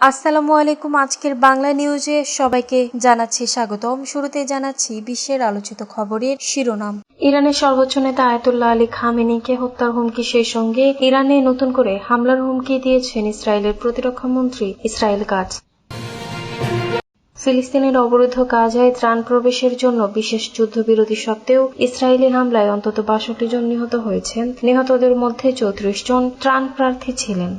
আসসালামু আলাইকুম। আজকের বাংলা নিউজে সবাইকে জানাচ্ছি স্বাগতম। শুরুতে জানাচ্ছি বিশ্বের আলোচিত খবরের শিরোনাম। ইরানের সর্বোচ্চ নেতা আয়তুল্লাহ আলী খামেনিকে হত্যার হুমকি সেই সঙ্গে ইরানে নতুন করে হামলার হুমকি দিয়েছেন ইসরায়েলের প্রতিরক্ষা মন্ত্রী ইসরায়েল কাজ ফিলিস্তিনের অবরুদ্ধ গাজায় ত্রাণ প্রবেশের জন্য বিশেষ যুদ্ধবিরতি সত্ত্বেও ইসরায়েলি হামলায় অন্তত বাষট্টি জন নিহত হয়েছেন। নিহতদের মধ্যে চৌত্রিশ জন ত্রাণ প্রার্থী ছিলেন।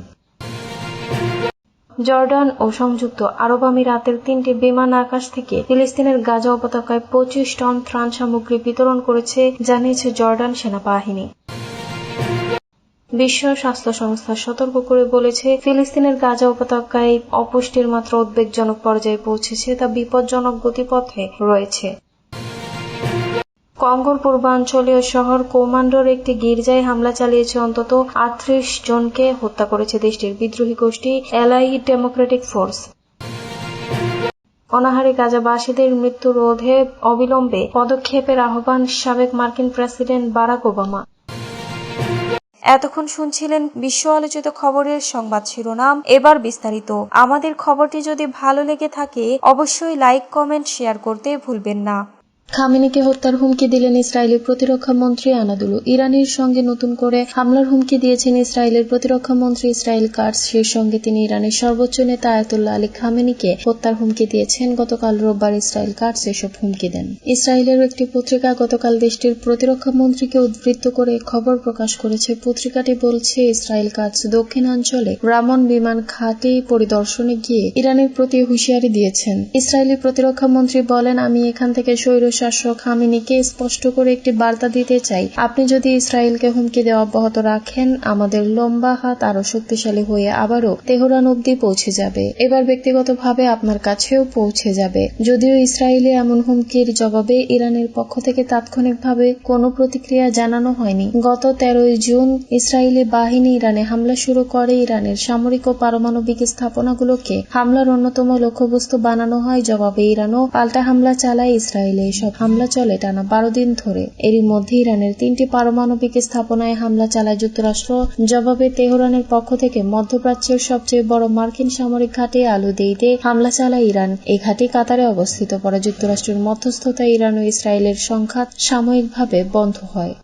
জর্ডান ও সংযুক্ত আরব আমিরাতের তিনটি বিমান আকাশ থেকে ফিলিস্তিনের গাজা উপত্যকায় পঁচিশ টন ত্রাণ সামগ্রী বিতরণ করেছে, জানিয়েছে জর্ডান সেনাবাহিনী। বিশ্ব স্বাস্থ্য সংস্থা সতর্ক করে বলেছে, ফিলিস্তিনের গাজা উপত্যকায় অপুষ্টির মাত্রা উদ্বেগজনক পর্যায়ে পৌঁছেছে, তা বিপজ্জনক গতিপথে রয়েছে। কঙ্গোর পূর্বাঞ্চলীয় শহর কৌমান্ডোর একটি গির্জায় হামলা চালিয়েছে অন্তত আটত্রিশ জনকে হত্যা করেছে দেশটির বিদ্রোহী গোষ্ঠী এলাই ডেমোক্রেটিক ফোর্স। অনাহারে গাজাবাসীদের মৃত্যু রোধে অবিলম্বে পদক্ষেপের আহ্বান সাবেক মার্কিন প্রেসিডেন্ট বারাক ওবামা। এতক্ষণ শুনছিলেন বিশ্ব আলোচিত খবরের সংবাদ শিরোনাম। এবার বিস্তারিত। আমাদের খবরটি যদি ভালো লেগে থাকে, অবশ্যই লাইক, কমেন্ট, শেয়ার করতে ভুলবেন না। খামেনিকে হত্যার হুমকি দিলেন ইসরায়েলের প্রতিরক্ষা মন্ত্রী আনাদুলু। ইরানের সঙ্গে নতুন করে হামলার হুমকি দিয়েছেন ইসরায়েলের প্রতিরক্ষা মন্ত্রী ইসরায়েল কার্স। সেই সঙ্গে তিনি ইরানের সর্বোচ্চ নেতা আয়াতুল্লাহ আলী খামেনিকে হত্যার হুমকি দিয়েছেন। গতকাল রোববার ইসরায়েল কার্স এসব হুমকি দেন। ইসরায়েলের একটি পত্রিকা গতকাল দেশটির প্রতিরক্ষা মন্ত্রীকে উদ্বৃত্ত করে খবর প্রকাশ করেছে। পত্রিকাটি বলছে, ইসরায়েল কার্স দক্ষিণাঞ্চলে রামন বিমান ঘাঁটি পরিদর্শনে গিয়ে ইরানের প্রতি হুঁশিয়ারি দিয়েছেন। ইসরায়েলি প্রতিরক্ষা মন্ত্রী বলেন, আমি এখান থেকে স্বৈর শাসক হামিনিকে স্পষ্ট করে একটি বার্তা দিতে চাই। আপনি যদি ইসরায়েলকে হুমকি দেওয়া অব্যাহত রাখেন, আমাদের লম্বা হাত আরও শক্তিশালী হয়ে আবারও তেহরান অব্দি পৌঁছে যাবে। এবার ব্যক্তিগতভাবে আপনার কাছেও পৌঁছে যাবে। যদিও ইসরায়েলে এমন হুমকির জবাবে ইরানের পক্ষ থেকে তাৎক্ষণিকভাবে কোনো প্রতিক্রিয়া জানানো হয়নি। গত তেরোই জুন ইসরায়েলি বাহিনী ইরানে হামলা শুরু করে। ইরানের সামরিক ও পারমাণবিক স্থাপনাগুলোকে হামলার অন্যতম লক্ষ্যবস্তু বানানো হয়। জবাবে ইরানও পাল্টা হামলা চালায় ইসরায়েলে। এসব হামলা চলে টানা বারো দিন ধরে। এরই মধ্যে ইরানের তিনটি পারমাণবিক স্থাপনায় হামলা চালায় যুক্তরাষ্ট্র। জবাবে তেহরানের পক্ষ থেকে মধ্যপ্রাচ্যের সবচেয়ে বড় মার্কিন সামরিক ঘাটে আলু দেইতে হামলা চালায় ইরান। এই ঘাঁটি কাতারে অবস্থিত। পরে যুক্তরাষ্ট্রের মধ্যস্থতায় ইরান ও ইসরায়েলের সংঘাত সাময়িকভাবে বন্ধ হয়।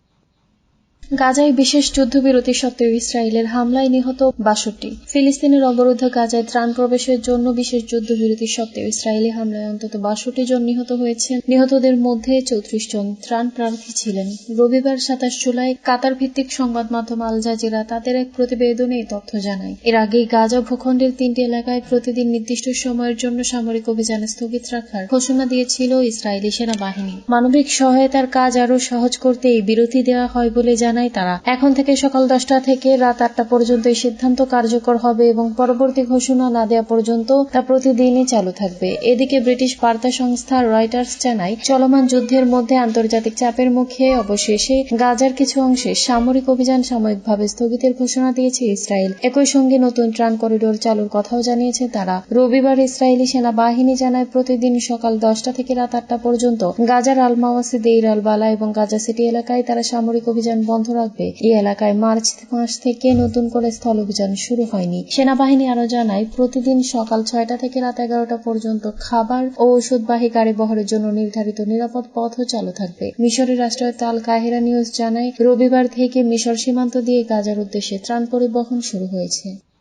গাজায় বিশেষ যুদ্ধবিরতি সত্ত্বেও ইসরায়েলের হামলায় নিহত বাষট্টি। ফিলিস্তিনের অবরুদ্ধ গাজায় ত্রাণ প্রবেশের জন্য বিশেষ যুদ্ধবিরতি সত্ত্বেও ইসরায়েলি হামলায় অন্তত বাষট্টি জন নিহত হয়েছেন। নিহতদের মধ্যে চৌত্রিশ জন ত্রাণ প্রার্থী ছিলেন। রবিবার সাতাশ জুলাই কাতার ভিত্তিক সংবাদ মাধ্যম আল জাজিরা তাদের এক প্রতিবেদনে এই তথ্য জানায়। এর আগে গাজা ভূখণ্ডের তিনটি এলাকায় প্রতিদিন নির্দিষ্ট সময়ের জন্য সামরিক অভিযান স্থগিত রাখার ঘোষণা দিয়েছিল ইসরায়েলি সেনাবাহিনী। মানবিক সহায়তার কাজ আরও সহজ করতে এই বিরতি দেওয়া হয় বলে জানায় তারা, এখন থেকে সকাল দশটা থেকে রাত আটটা পর্যন্ত এই সিদ্ধান্ত কার্যকর হবে এবং পরবর্তী ঘোষণা না দেওয়া পর্যন্ত তা প্রতিদিনই চালু থাকবে। এদিকে ব্রিটিশ বার্তা সংস্থা রয়টার্স জানায়, চলমান যুদ্ধের মধ্যে আন্তর্জাতিক চাপের মুখে অবশেষে গাজার কিছু অংশে সামরিক অভিযান সাময়িকভাবে স্থগিতের ঘোষণা দিয়েছে ইসরায়েল। একই সঙ্গে নতুন ত্রাণ করিডোর চালুর কথাও জানিয়েছে তারা। রবিবার ইসরায়েলি সেনাবাহিনী জানায়, প্রতিদিন সকাল দশটা থেকে রাত আটটা পর্যন্ত গাজার আলমাওয়াসি, দেইর আল বালা এবং গাজা সিটি এলাকায় তারা সামরিক অভিযান বন্ধ রাখবে এই এলাকায় মার্চ মাস থেকে নতুন করে স্থল অভিযান শুরু হয়নি। সেনাবাহিনী আরও জানায়, প্রতিদিন সকাল ছয়টা থেকে রাত এগারোটা পর্যন্ত খাবার ও ওষুধবাহী গাড়ি বহরের জন্য নির্ধারিত নিরাপদ পথও চালু থাকবে। মিশরের রাষ্ট্রায়ত্ত আল কাহিরা নিউজ জানায়, রবিবার থেকে মিশর সীমান্ত দিয়ে গাজার উদ্দেশ্যে ত্রাণ পরিবহন শুরু হয়েছে।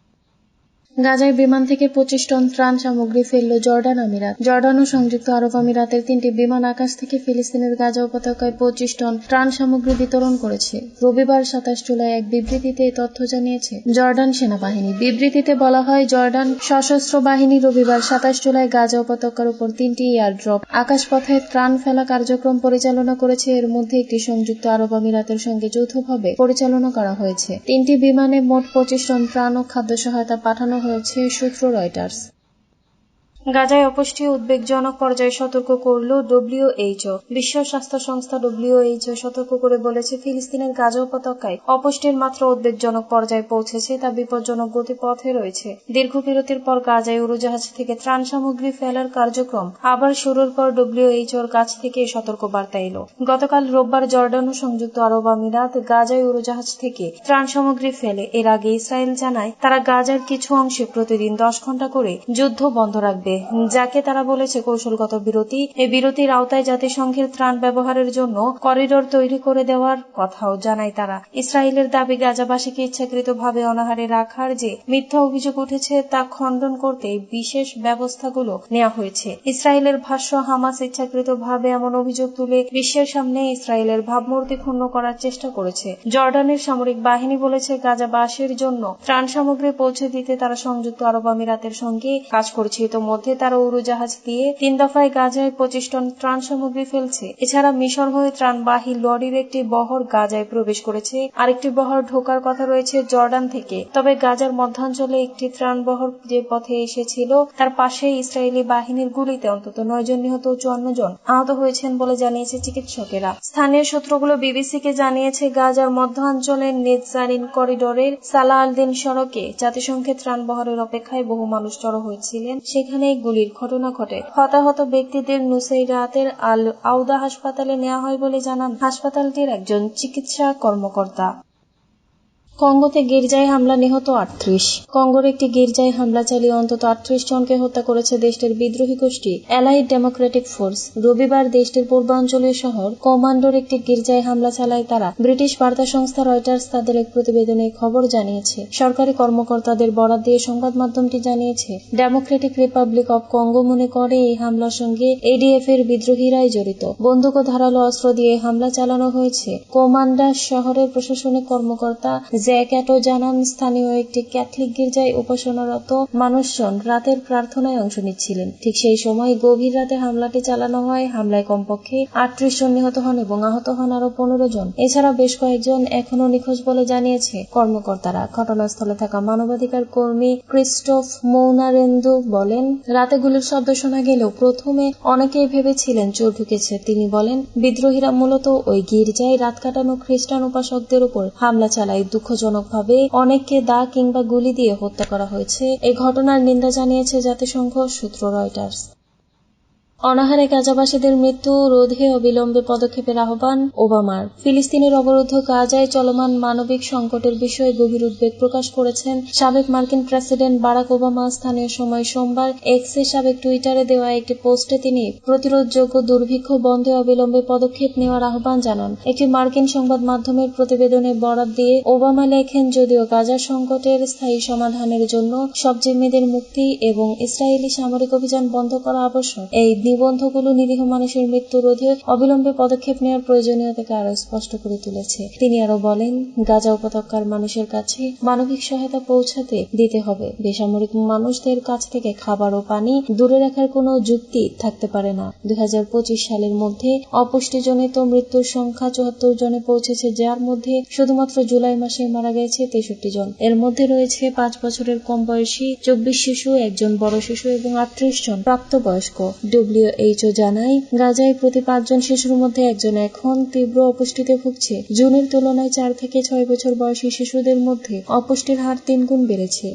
গাজায় বিমান থেকে পঁচিশ টন ত্রাণ সামগ্রী ফেলল জর্ডান আমিরাত। জর্ডান ও সংযুক্ত আরব আমিরাতের তিনটি বিমান আকাশ থেকে ফিলিস্তিনের গাজা উপত্যকায় পঁচিশ টন ত্রাণ সামগ্রী বিতরণ করেছে। রবিবার সাতাশ জুলাই এক বিবৃতিতে এই তথ্য জানিয়েছে জর্ডান সেনাবাহিনী। বিবৃতিতে বলা হয়, জর্ডান সশস্ত্র বাহিনী রবিবার সাতাশ জুলাই গাজা উপত্যকার উপর তিনটি এয়ার এয়ারড্রপ, আকাশপথে ত্রাণ ফেলা কার্যক্রম পরিচালনা করেছে। এর মধ্যে একটি সংযুক্ত আরব আমিরাতের সঙ্গে যৌথভাবে পরিচালনা করা হয়েছে। তিনটি বিমানে মোট পঁচিশ টন ত্রাণ ও খাদ্য সহায়তা পাঠানো হয়েছে সূত্র রয়টার্স। গাজায় অপুষ্টি উদ্বেগজনক পর্যায়ে সতর্ক করল ডব্লিউএইচও বিশ্ব স্বাস্থ্য সংস্থা ডব্লিউএইচও সতর্ক করে বলেছে, ফিলিস্তিনের গাজা উপত্যকায় অপুষ্টির মাত্রা উদ্বেগজনক পর্যায়ে পৌঁছেছে, তা বিপজ্জনক গতিপথে রয়েছে। দীর্ঘ বিরতির পর গাজায় উড়োজাহাজ থেকে ত্রাণ সামগ্রী ফেলার কার্যক্রম আবার শুরুর পর ডব্লিউএইচওর কাছ থেকে সতর্ক বার্তা এলো। গতকাল রোববার জর্ডান ও সংযুক্ত আরব আমিরাত গাজায় উড়োজাহাজ থেকে ত্রাণ সামগ্রী ফেলে। এর আগে ইসরায়েল জানায়, তারা গাজার কিছু অংশে প্রতিদিন দশ ঘণ্টা করে যুদ্ধ বন্ধ রাখবে। যাকে তারা বলেছে কৌশলগত বিরতি এই বিরতির আওতায় জাতিসংঘের ত্রাণ ব্যবহারের জন্য করিডোর তৈরি করে দেওয়ার কথাও জানায় তারা। ইসরায়েলের দাবি, গাজাবাসীকে ইচ্ছাকৃতভাবে অনাহারে রাখার যে মিথ্যা অভিযোগ উঠেছে তা খণ্ডন করতে বিশেষ ব্যবস্থাগুলো নেওয়া হয়েছে। ইসরায়েলের ভাষ্য, হামাস ইচ্ছাকৃতভাবে এমন অভিযোগ তুলে বিশ্বের সামনে ইসরায়েলের ভাবমূর্তি ক্ষুণ্ণ করার চেষ্টা করেছে। জর্ডানের সামরিক বাহিনী বলেছে, গাজাবাসীর জন্য ত্রাণ সামগ্রী পৌঁছে দিতে তারা সংযুক্ত আরব আমিরাতের সঙ্গে কাজ করছে। ইতোমধ্যে তারা উড়োজাহাজ দিয়ে তিন দফায় গাজায় পঁচিশ টন ত্রাণ সামগ্রী ফেলছে। এছাড়া মিশর হয়ে ত্রাণবাহী লরির একটি বহর গাজায় প্রবেশ করেছে। আরেকটি বহর ঢোকার কথা রয়েছে জর্ডান থেকে। তবে গাজার মধ্যাঞ্চলে একটি ত্রাণ বহর যে পথে এসেছিল, তার পাশে ইসরায়েলি বাহিনীর গুলিতে অন্তত নয় জন নিহত চুয়ান্ন জন আহত হয়েছেন বলে জানিয়েছে চিকিৎসকেরা। স্থানীয় সূত্রগুলো বিবিসিকে জানিয়েছে, গাজার মধ্যাঞ্চলের নেতজারিন করিডোরের সালা আলদিন সড়কে জাতিসংঘের ত্রাণ বহরের অপেক্ষায় বহু মানুষ জড়ো হয়েছিলেন। সেখানে গুলির ঘটনা ঘটে। হতাহত ব্যক্তিদের নুসেইরাতের আল আউদা হাসপাতালে নেওয়া হয় বলে জানান হাসপাতালটির একজন চিকিৎসা কর্মকর্তা। কঙ্গোতে গির্জায় হামলা নিহত আটত্রিশ। কঙ্গোর একটি গির্জায় হামলা চালিয়ে অন্তত আটত্রিশ জনকে হত্যা করেছে দেশটির বিদ্রোহী গোষ্ঠী অ্যালাইড ডেমোক্রেটিক ফোর্স। রবিবার দেশটির পূর্বাঞ্চলীয় শহর কমান্ডোর একটি গির্জায় হামলা চালায় তারা। ব্রিটিশ বার্তা সংস্থা রয়টার্স তাদের এক প্রতিবেদনে খবর জানিয়েছে। সরকারি কর্মকর্তাদের বরাদ দিয়ে সংবাদ মাধ্যমটি জানিয়েছে, ডেমোক্রেটিক রিপাবলিক অব কঙ্গো মনে করে এই হামলার সঙ্গে এডিএফ এর বিদ্রোহীরাই জড়িত। বন্দুক ও ধারালো অস্ত্র দিয়ে হামলা চালানো হয়েছে। কোমান্ডার শহরের প্রশাসনিক কর্মকর্তা জ্যাক্যাটো জানান স্থানীয় একটি ক্যাথলিক গির্জায় উপাসনারত মানুষজন রাতের প্রার্থনায় অংশ নিচ্ছিলেন। ঠিক সেই সময় গভীর রাতে হামলাটি চালানো হয়। হামলায় কমপক্ষে আটত্রিশ জন নিহত হন এবং আহত হন আরও পনেরো জন। এছাড়া বেশ কয়েকজন এখনও নিখোঁজ বলে জানিয়েছে কর্মকর্তারা। ঘটনাস্থলে থাকা মানবাধিকার কর্মী ক্রিস্টোফ মৌনারেন্দু বলেন, রাতে গুলির শব্দ শোনা গেলেও প্রথমে অনেকেই ভেবেছিলেন চোর ঢুকেছে। তিনি বলেন, বিদ্রোহীরা মূলত ওই গির্জায় রাত কাটানো খ্রিস্টান উপাসকদের উপর হামলা চালায়। দুঃখজনকভাবে অনেককে দা কিংবা গুলি দিয়ে হত্যা করা হয়েছে। এ ঘটনার নিন্দা জানিয়েছে জাতিসংঘ সূত্র রয়টার্স। অনাহারে গাজাবাসীদের মৃত্যু, রোধে অবিলম্বে পদক্ষেপের আহ্বান ওবামার। ফিলিস্তিনের অবরুদ্ধ গাজায় চলমান মানবিক সংকটের বিষয়ে গভীর উদ্বেগ প্রকাশ করেছেন সাবেক মার্কিন প্রেসিডেন্ট বারাক ওবামা স্থানীয় সময় সোমবার এক্সে সাবেক টুইটারে দেওয়া একটি পোস্টে তিনি প্রতিরোধযোগ্য দুর্ভিক্ষ বন্ধে অবিলম্বে পদক্ষেপ নেওয়ার আহ্বান জানান। একটি মার্কিন সংবাদ মাধ্যমের প্রতিবেদনে বরাদ দিয়ে ওবামা লেখেন, যদিও গাজা সংকটের স্থায়ী সমাধানের জন্য সব জিম্মিদের মুক্তি এবং ইসরায়েলি সামরিক অভিযান বন্ধ করা আবশ্যক, এই নিবন্ধগুলো নিরীহ মানুষের মৃত্যু রোধে অবিলম্বে পদক্ষেপ নেওয়ার প্রয়োজনীয়তাকে আরও স্পষ্ট করে তুলেছে। তিনি আরও বলেন, গাজা উপত্যকার মানুষের কাছে মানবিক সহায়তা পৌঁছাতে দিতে হবে। বেসামরিক মানুষদের কাছ থেকে খাবার ও পানি দূরে রাখার কোনো যুক্তি থাকতে পারে না। দুই সালের মধ্যে অপুষ্টিজনিত মৃত্যুর সংখ্যা চুয়াত্তর জনে পৌঁছেছে, যার মধ্যে শুধুমাত্র জুলাই মাসে মারা গেছে তেষট্টি জন। এর মধ্যে রয়েছে পাঁচ বছরের কম বয়সী চব্বিশ শিশু, একজন বড় শিশু এবং আটত্রিশ জন প্রাপ্তবয়স্ক। ডব্লিউএইচও জানায় গাজায় প্রতি পাঁচজন শিশুর মধ্যে একজন এখন তীব্র অপুষ্টিতে ভুগছে। জুনের তুলনায় চার থেকে ছয় বছর বয়সী শিশুদের মধ্যে অপুষ্টির হার তিনগুণ বেড়েছে।